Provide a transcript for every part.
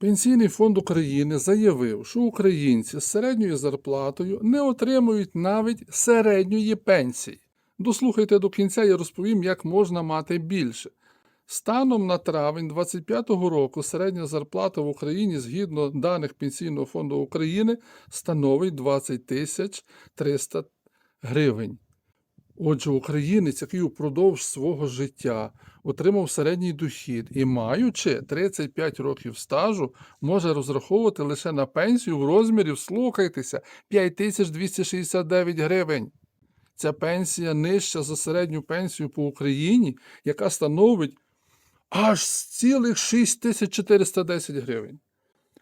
Пенсійний фонд України заявив, що українці з середньою зарплатою не отримують навіть середньої пенсії. Дослухайте до кінця, я розповім, як можна мати більше. Станом на травень 2025 року середня зарплата в Україні згідно даних Пенсійного фонду України становить 20 тисяч 300 гривень. Отже, українець, який упродовж свого життя отримав середній дохід і, маючи 35 років стажу, може розраховувати лише на пенсію в розмірі, слухайтеся, 5269 гривень. Ця пенсія нижча за середню пенсію по Україні, яка становить аж цілих 6410 гривень.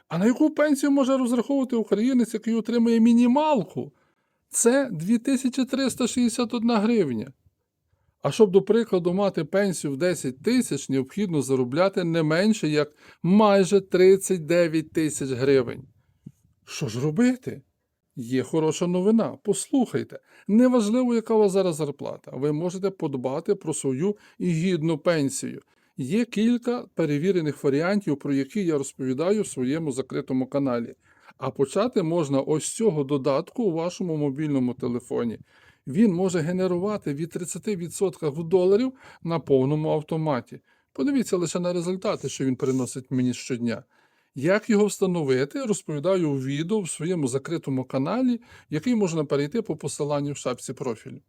А на яку пенсію може розраховувати українець, який отримує мінімалку? Це 2361 гривня. А щоб, до прикладу, мати пенсію в 10 тисяч, необхідно заробляти не менше, як майже 39 тисяч гривень. Що ж робити? Є хороша новина. Послухайте, неважливо, яка у вас зараз зарплата, ви можете подбати про свою і гідну пенсію. Є кілька перевірених варіантів, про які я розповідаю в своєму закритому каналі. А почати можна ось з цього додатку у вашому мобільному телефоні. Він може генерувати від 30% доларів на повному автоматі. Подивіться лише на результати, що він приносить мені щодня. Як його встановити, розповідаю у відео в своєму закритому каналі, який можна перейти по посиланню в шапці профілю.